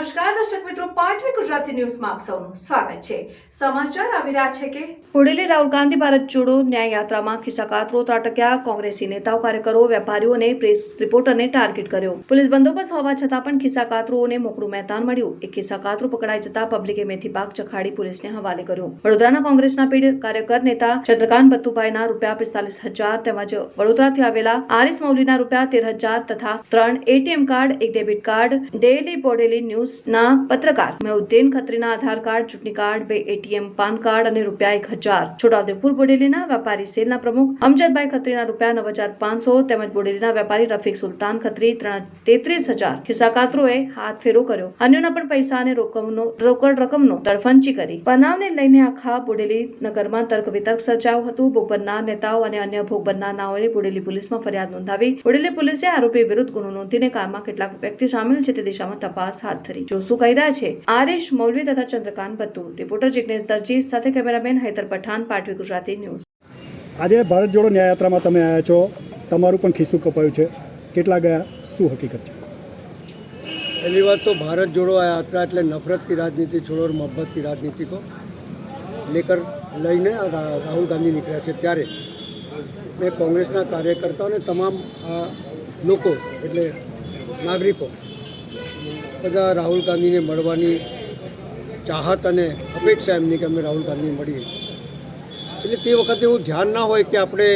નમસ્કાર, દર્શક મિત્રો, પાટવી ગુજરાતી ન્યૂઝમાં આપ સૌનું સ્વાગત છે. સમાચાર આવી રહ્યા છે કે પુડેલી રાહુલ ગાંધી ભારત જોડો ન્યાય યાત્રામાં ખિસ્સાકાતરો ત્રાટક્યા. કોંગ્રેસી નેતાઓ, કાર્યકરો વેપારીઓ અને પ્રેસ રિપોર્ટરને ટાર્ગેટ કર્યો. પોલીસ બંદોબસ્ત હોવા છતાં પણ ખિસ્સાકાતરોને મોકળું મેદાન મળ્યું. એક ખિસ્સાકાતરો પકડાઈ જતા પબ્લિકે મેથી પાક ચખાડી પોલીસને હવાલે કર્યો. વડોદરાના કોંગ્રેસના પીડિત કાર્યકર નેતા ચંદ્રકાંત બત્તુભાઈના રૂપિયા પિસ્તાલીસ હજાર તેમજ વડોદરાથી આવેલા આરિસ મૌલીના રૂપિયા તેર હજાર તથા ત્રણ એટીએમ કાર્ડ, એક ડેબિટ કાર્ડ ડેલી બોડેલી ન્યૂઝના પત્રકાર મેહુદ્દીન ખત્રીના આધાર કાર્ડ, ચૂંટણી કાર્ડ, બે એટીએમ પાન કાર્ડ અને રૂપિયા એક હજાર. છોટાઉદેપુર બોડેલીના વેપારી સેલના પ્રમુખ અમજદભાઈ ખત્રીના રૂપિયા નવ હજાર પાંચસો તેમજ બોડેલીના વેપારી રફીક સુલતાન ખત્રી ત્રણ તેત્રીસ હજાર. ખિસ્સાકાતરોએ હાથ ફેરો કર્યો. અન્યોના પણ પૈસા અને રોકમનો, રોકડ રકમનો તડફંચી કરી. બનાવને લઈને આખા બોડેલી નગરમાં તર્ક વિતર્ક સર્જાયું હતું. ભોગ બનનાર નેતાઓ અને અન્ય ભોગ બનનારાઓએ બોડેલી પોલીસમાં ફરિયાદ નોંધાવી. બોડેલી પોલીસે આરોપી વિરુદ્ધ ગુનો નોંધીને કારમાં કેટલાક વ્યક્તિ સામેલ છે તે દિશામાં તપાસ હાથ ધરી. જો શું કહી રહ્યા છે આરેશ મૌલવી તથા ચંદ્રકાંત બત્તુ રિપોર્ટર જિગ્નેશ દરજી સાથે કેમેરામેન હૈદર પઠાણ પાટવી ગુજરાતી ન્યૂઝ આજે ભારત જોડો ન્યાયયાત્રામાં તમે આવ્યા છો તમારું પણ ખિસ્સું કપાયું છે કેટલા ગયા શું હકીકત છે पहली बात तो भारत जोड़ो यात्रा એટલે नफरत की राजनीति छोड़ो और मोहब्बत की राजनीति को लेकर લઈને રા- રાહુલ ગાંધી નીકળ્યા છે ત્યારે મેં કોંગ્રેસના કાર્યકર્તાઓને તમામ આ લોકો એટલે નાગરિકો બધા રાહુલ ગાંધીને મળવાની ચાહત અને અપેક્ષા એમની કે અમે રાહુલ ગાંધીને મળીએ. એટલે તે વખતે એવું ધ્યાન ના હોય કે આપણે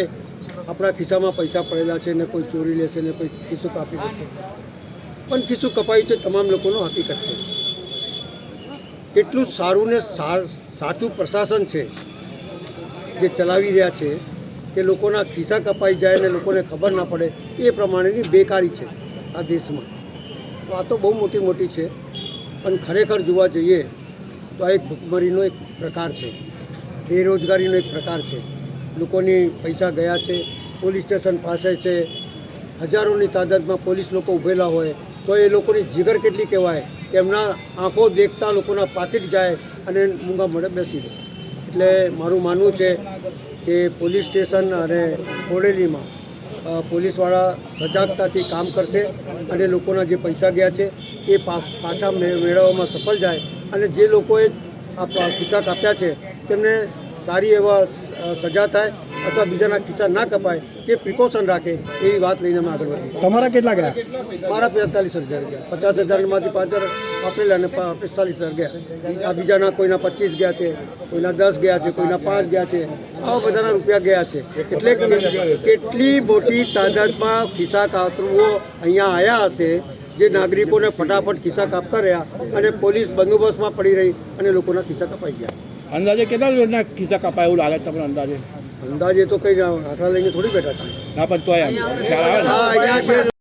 આપણા ખિસ્સામાં પૈસા પડેલા છે ને કોઈ ચોરી લેશે ને કોઈ ખિસ્સો કાપી દેશે પણ ખિસ્સો કપાયું છે તમામ લોકોનો હકીકત છે. કેટલું સારું ને સાચું પ્રશાસન છે જે ચલાવી રહ્યા છે કે લોકોના ખિસ્સા કપાઈ જાય ને લોકોને ખબર ના પડે એ પ્રમાણેની બેકારી છે આ દેશમાં. તો આ તો બહુ મોટી મોટી છે. પણ ખરેખર જોવા જઈએ તો આ એક ભૂખમરીનો એક પ્રકાર છે. બેરોજગારીનો એક પ્રકાર છે. લોકોની પૈસા ગયા છે, પોલીસ સ્ટેશન પાસે છે. હજારોની તાદાદમાં પોલીસ લોકો ઉભેલા હોય તો એ લોકોની જીગર કેટલી કહેવાય? તેમના આંખો દેખતા લોકોના પાકીટ જાય અને મૂંગા મળે બેસી જાય. એટલે મારું માનવું છે કે પોલીસ સ્ટેશન અને બોડેલીમાં પોલીસવાળા સજાગતાથી કામ કરશે અને લોકોના જે પૈસા ગયા છે એ પાછા મેળવવામાં સફળ જાય અને જે લોકોએ આ ખિસ્સા કાપ્યા છે તેમને સારી એવા સજા થાય અથવા બીજાના ખિસ્સા ના કપાય તે પ્રિકોશન રાખે એવી વાત લઈને અમે આગળ વધીએ. તમારા કેટલા ગયા? મારા પિસ્તાલીસ હજાર ગયા. પચાસ હજારમાંથી પાંચ હજાર વાપરેલા અને પિસ્તાલીસ હજાર ગયા. આ બીજાના કોઈના પચીસ ગયા છે કોઈના દસ ગયા છે કોઈના પાંચ ગયા છે આવા બધાના રૂપિયા ગયા છે. એટલે કેટલી મોટી તાદાદમાં ખિસ્સા કાતરુઓ અહીંયા આવ્યા હશે જે નાગરિકોને ફટાફટ ખિસ્સા કાપતા રહ્યા અને પોલીસ બંદોબસ્તમાં પડી રહી અને લોકોના ખિસ્સા કપાઈ ગયા. અંદાજે કેટલા લોકોના ખિસ્સા કપાય એવું લાગે તમને અંદાજે? અંદાજે તો કંઈ આંકડા લઈને થોડી બેઠા છે ના પણ તોય